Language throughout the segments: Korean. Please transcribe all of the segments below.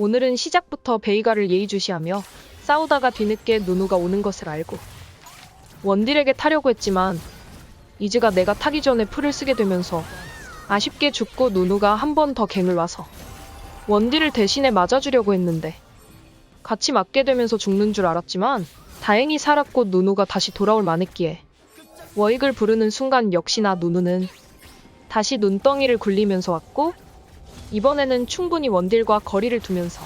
오늘은 시작부터 베이가를 예의주시하며 싸우다가 뒤늦게 누누가 오는 것을 알고 원딜에게 타려고 했지만 이즈가 내가 타기 전에 풀을 쓰게 되면서 아쉽게 죽고 누누가 한 번 더 갱을 와서 원딜을 대신에 맞아주려고 했는데 같이 맞게 되면서 죽는 줄 알았지만 다행히 살았고 누누가 다시 돌아올 만했기에 워익을 부르는 순간 역시나 누누는 다시 눈덩이를 굴리면서 왔고 이번에는 충분히 원딜과 거리를 두면서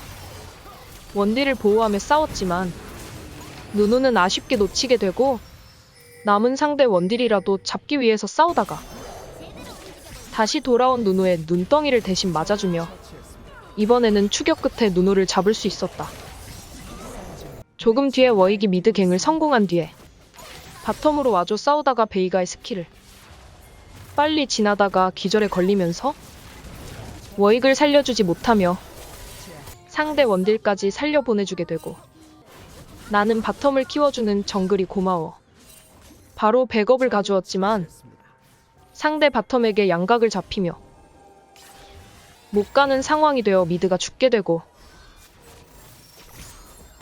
원딜을 보호하며 싸웠지만 누누는 아쉽게 놓치게 되고 남은 상대 원딜이라도 잡기 위해서 싸우다가 다시 돌아온 누누의 눈덩이를 대신 맞아주며 이번에는 추격 끝에 누누를 잡을 수 있었다. 조금 뒤에 워익이 미드 갱을 성공한 뒤에 바텀으로 와줘 싸우다가 베이가의 스킬을 빨리 지나다가 기절에 걸리면서 워익을 살려주지 못하며 상대 원딜까지 살려보내주게 되고 나는 바텀을 키워주는 정글이 고마워. 바로 백업을 가주었지만 상대 바텀에게 양각을 잡히며 못 가는 상황이 되어 미드가 죽게 되고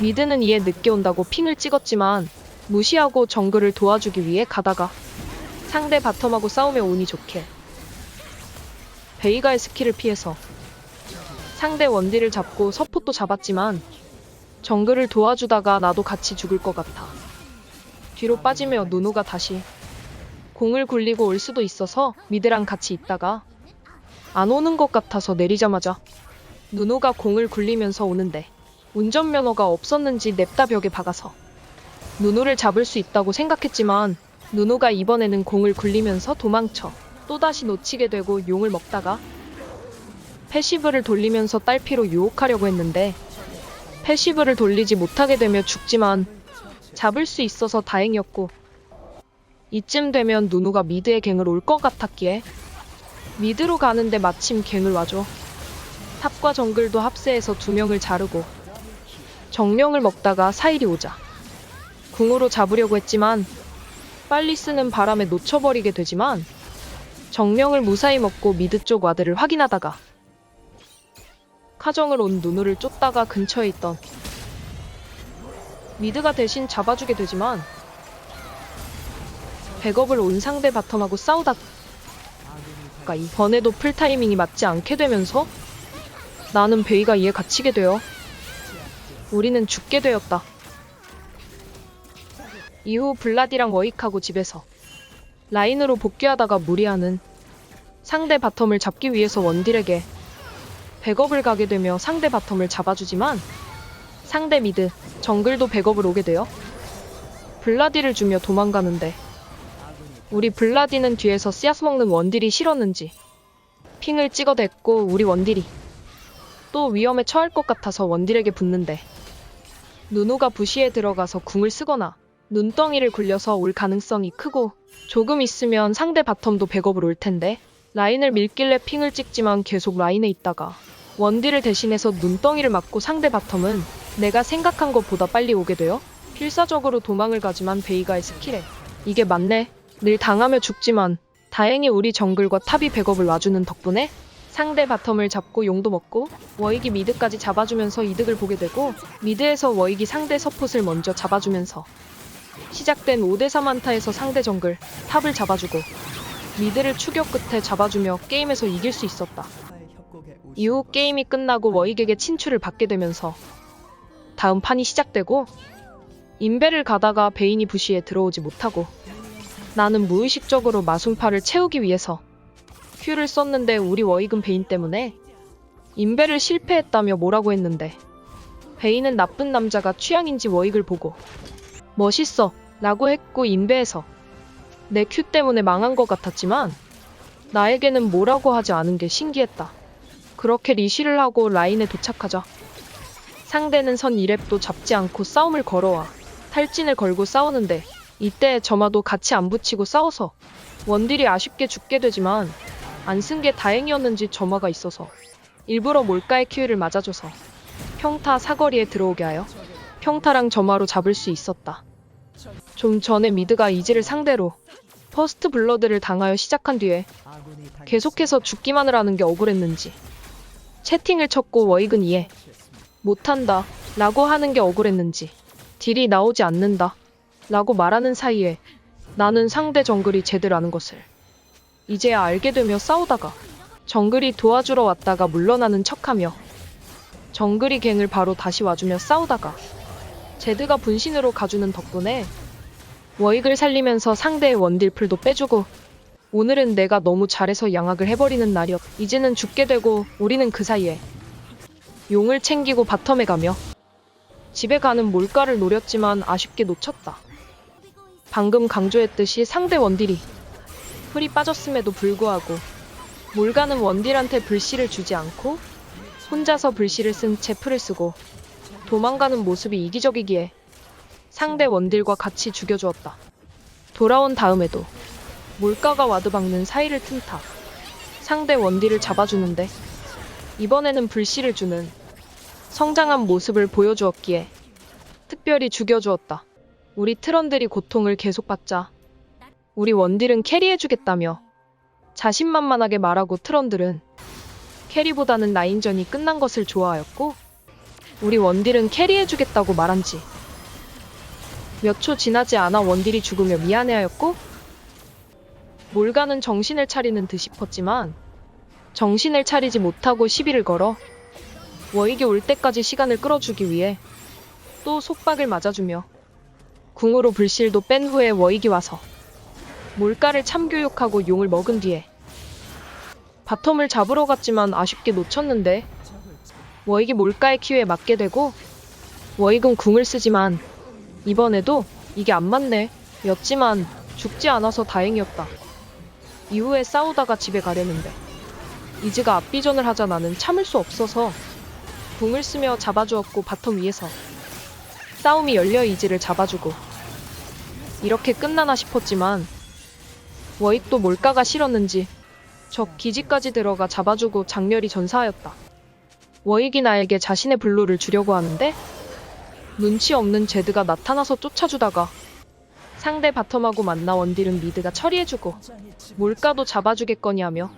미드는 이에 늦게 온다고 핑을 찍었지만 무시하고 정글을 도와주기 위해 가다가 상대 바텀하고 싸우며 운이 좋게 베이가의 스킬을 피해서 상대 원딜을 잡고 서폿도 잡았지만 정글을 도와주다가 나도 같이 죽을 것 같아. 뒤로 빠지며 누누가 다시 공을 굴리고 올 수도 있어서 미드랑 같이 있다가 안 오는 것 같아서 내리자마자 누누가 공을 굴리면서 오는데 운전면허가 없었는지 냅다 벽에 박아서 누누를 잡을 수 있다고 생각했지만 누누가 이번에는 공을 굴리면서 도망쳐 또다시 놓치게 되고 용을 먹다가 패시브를 돌리면서 딸피로 유혹하려고 했는데 패시브를 돌리지 못하게 되며 죽지만 잡을 수 있어서 다행이었고 이쯤 되면 누누가 미드에 갱을 올 것 같았기에 미드로 가는데 마침 갱을 와줘. 탑과 정글도 합세해서 두 명을 자르고 정령을 먹다가 사일이 오자 궁으로 잡으려고 했지만 빨리 쓰는 바람에 놓쳐버리게 되지만 정령을 무사히 먹고 미드 쪽 와드를 확인하다가 카정을 온 누누를 쫓다가 근처에 있던 미드가 대신 잡아주게 되지만 백업을 온 상대 바텀하고 싸우다가 이번에도 풀 타이밍이 맞지 않게 되면서 나는 베이가 이에 갇히게 되어 우리는 죽게 되었다. 이후 블라디랑 워익하고 집에서 라인으로 복귀하다가 무리하는 상대 바텀을 잡기 위해서 원딜에게 백업을 가게 되며 상대 바텀을 잡아주지만 상대 미드 정글도 백업을 오게 되어 블라디를 주며 도망가는데 우리 블라디는 뒤에서 씨앗 먹는 원딜이 싫었는지 핑을 찍어댔고 우리 원딜이 또 위험에 처할 것 같아서 원딜에게 붙는데 누누가 부시에 들어가서 궁을 쓰거나 눈덩이를 굴려서 올 가능성이 크고 조금 있으면 상대 바텀도 백업을 올 텐데 라인을 밀길래 핑을 찍지만 계속 라인에 있다가 원딜을 대신해서 눈덩이를 맞고 상대 바텀은 내가 생각한 것보다 빨리 오게 되어 필사적으로 도망을 가지만 베이가의 스킬에. 이게 맞네. 늘 당하며 죽지만 다행히 우리 정글과 탑이 백업을 와주는 덕분에 상대 바텀을 잡고 용도 먹고 워익이 미드까지 잡아주면서 이득을 보게 되고 미드에서 워익이 상대 서폿을 먼저 잡아주면서 시작된 5대3 한타에서 상대 정글 탑을 잡아주고 미드를 추격 끝에 잡아주며 게임에서 이길 수 있었다. 이후 게임이 끝나고 워익에게 친추를 받게 되면서 다음 판이 시작되고 인베를 가다가 베인이 부시에 들어오지 못하고 나는 무의식적으로 마순파를 채우기 위해서 큐를 썼는데 우리 워익은 베인 때문에 인베를 실패했다며 뭐라고 했는데 베인은 나쁜 남자가 취향인지 워익을 보고 멋있어 라고 했고 인베에서 내 큐 때문에 망한 것 같았지만 나에게는 뭐라고 하지 않은 게 신기했다. 그렇게 리시를 하고 라인에 도착하자 상대는 선 2랩도 잡지 않고 싸움을 걸어와 탈진을 걸고 싸우는데 이때 점화도 같이 안 붙이고 싸워서 원딜이 아쉽게 죽게 되지만 안 쓴 게 다행이었는지 점화가 있어서 일부러 몰카의 키위를 맞아줘서 평타 사거리에 들어오게 하여 평타랑 점화로 잡을 수 있었다. 좀 전에 미드가 이지를 상대로 퍼스트 블러드를 당하여 시작한 뒤에 계속해서 죽기만을 하는 게 억울했는지 채팅을 쳤고 워익은 이에 못한다. 라고 하는 게 억울했는지 딜이 나오지 않는다. 라고 말하는 사이에 나는 상대 정글이 제대라는 것을 이제야 알게 되며 싸우다가 정글이 도와주러 왔다가 물러나는 척하며 정글이 갱을 바로 다시 와주며 싸우다가 제드가 분신으로 가주는 덕분에 워익을 살리면서 상대의 원딜풀도 빼주고 오늘은 내가 너무 잘해서 양악을 해버리는 날이었. 이제는 죽게 되고 우리는 그 사이에 용을 챙기고 바텀에 가며 집에 가는 몰가를 노렸지만 아쉽게 놓쳤다. 방금 강조했듯이 상대 원딜이 풀이 빠졌음에도 불구하고 몰가는 원딜한테 불씨를 주지 않고 혼자서 불씨를 쓴 제프를 쓰고 도망가는 모습이 이기적이기에 상대 원딜과 같이 죽여주었다. 돌아온 다음에도 몰가가 와드 박는 사이를 틈타 상대 원딜을 잡아주는데 이번에는 불씨를 주는 성장한 모습을 보여주었기에 특별히 죽여주었다. 우리 트런들이 고통을 계속받자 우리 원딜은 캐리해주겠다며 자신만만하게 말하고 트런들은 캐리보다는 라인전이 끝난 것을 좋아하였고 우리 원딜은 캐리해주겠다고 말한 지. 몇 초 지나지 않아 원딜이 죽으며 미안해하였고 몰가는 정신을 차리는 듯 싶었지만 정신을 차리지 못하고 시비를 걸어 워익이 올 때까지 시간을 끌어주기 위해 또 속박을 맞아주며 궁으로 불실도 뺀 후에 워익이 와서 몰가를 참교육하고 용을 먹은 뒤에 바텀을 잡으러 갔지만 아쉽게 놓쳤는데 워익이 몰가의 키에 맞게 되고 워익은 궁을 쓰지만 이번에도 이게 안 맞네 였지만 죽지 않아서 다행이었다. 이후에 싸우다가 집에 가려는데 이즈가 앞비전을 하자 나는 참을 수 없어서 궁을 쓰며 잡아주었고 바텀 위에서 싸움이 열려 이즈를 잡아주고 이렇게 끝나나 싶었지만 워익도 몰가가 싫었는지 적 기지까지 들어가 잡아주고 장렬히 전사하였다. 워익이 나에게 자신의 블루를 주려고 하는데? 눈치 없는 제드가 나타나서 쫓아주다가 상대 바텀하고 만나 원딜은 미드가 처리해주고 몰가도 잡아주겠거니 하며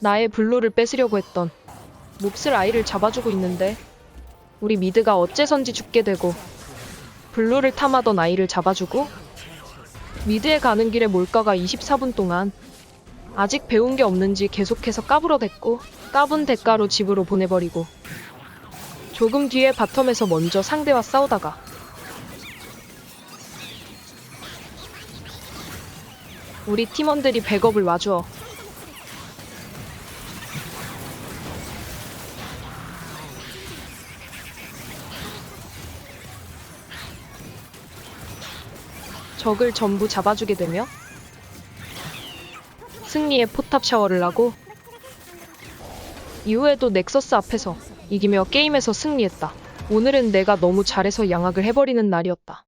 나의 블루를 뺏으려고 했던 몹쓸 아이를 잡아주고 있는데 우리 미드가 어째선지 죽게 되고 블루를 탐하던 아이를 잡아주고 미드에 가는 길에 몰가가 24분 동안 아직 배운 게 없는지 계속해서 까불어댔고 까분 대가로 집으로 보내버리고 조금 뒤에 바텀에서 먼저 상대와 싸우다가 우리 팀원들이 백업을 와주어 적을 전부 잡아주게 되며 승리의 포탑 샤워를 하고 이후에도 넥서스 앞에서 이기며 게임에서 승리했다. 오늘은 내가 너무 잘해서 양악을 해버리는 날이었다.